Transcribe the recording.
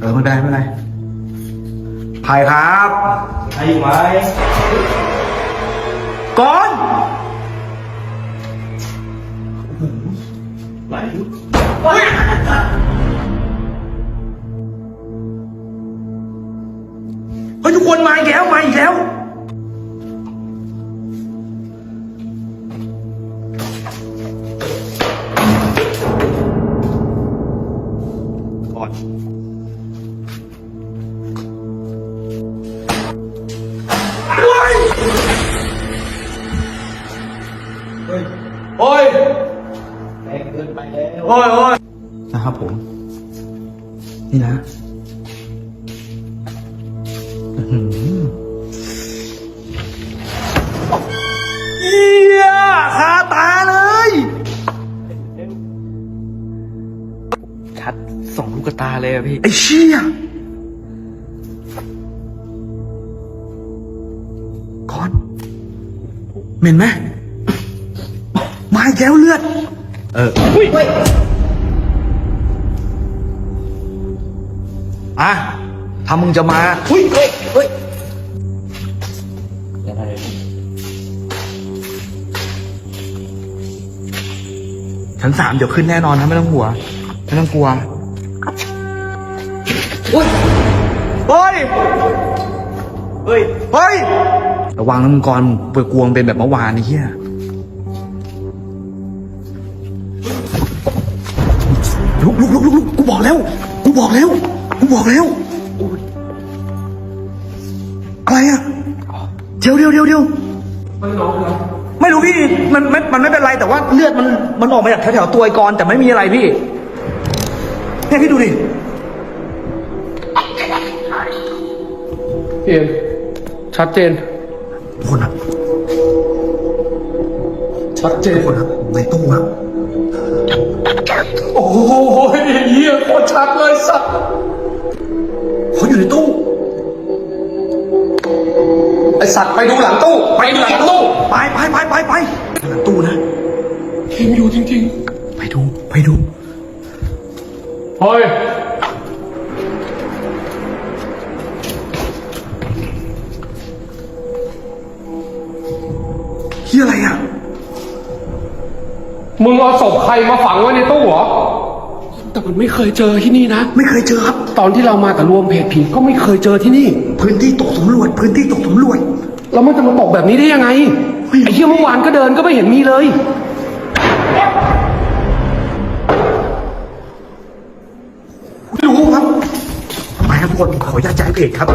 เออไม่เป็นไรไม่เป็นไรใครครับใครอยู่ไหมก่อนไหนเฮ้ยทุกคนมาอีกแล้วมาอีกแล้ว โอ้ยแรงเกินไปแล้วโอ้ยโอ้ยนะครับผม นี่นะอื้อหือเยี่ยคาตาเลย ชัดสองลูกตาเลยอะพี่ ไอ้เชี่ยก่อนเหม็นไหมมา อีกแล้วเลือด เอออุ้ยอะถ้ามึงจะมาอุ้ยเฮ้ยเฮ้ยยังไงชั้นสามเดี๋ยวขึ้นแน่นอนนะไม่ต้องหัวงไม่ต้องกลัวอุ้ยเฮ้ย เฮ้ย เฮ้ย ระวังนะมึงก่อนไปกลัวมันเป็นแบบเมื่อวานไอ้เหี้ย ลุกลุกลุกลุกลุกกูบอกแล้ว กูบอกแล้ว กูบอกแล้วอะไรอะเดี๋ยวเดี๋ยวเดี๋ยวเดี๋ยวไม่รู้พี่มันไม่มันไม่เป็นไรแต่ว่าเลือดมันมันออกมาจากแถวๆตัวไอ้กรแต่ไม่มีอะไรพี่เนี่ยพี่ดูดิเอ็มชัดเจนทุกคนครับชัดเจนทุกคนครับในตู้ครับ โอ้โหเฮียโคตรชัดเลยสัตว์เขาอยู่ในตู้ ไอสัตว์ไปดูหลังตู้ ไปดูหลังตู้ ไปไปไปไปไปหลังตู้นะเอ็มอยู่จริงไปดู ไปดูๆเฮ้ย มึงเอาศพใครมาฝังไว้ในตู้เหรอ แต่มันไม่เคยเจอที่นี่นะ ไม่เคยเจอครับ ตอนที่เรามากับรวมเพจผีก็ไม่เคยเจอที่นี่ พื้นที่ตกสำรวจ พื้นที่ตกสำรวจ แล้วมันจะมาตกแบบนี้ได้ยังไงเฮ้ยไอ้เหี้ยเมื่อวานก็เดินก็ไม่เห็นมีเลย ไม่รู้ครับไปครับทุกคนขออนุญาตย้ายเพจครับ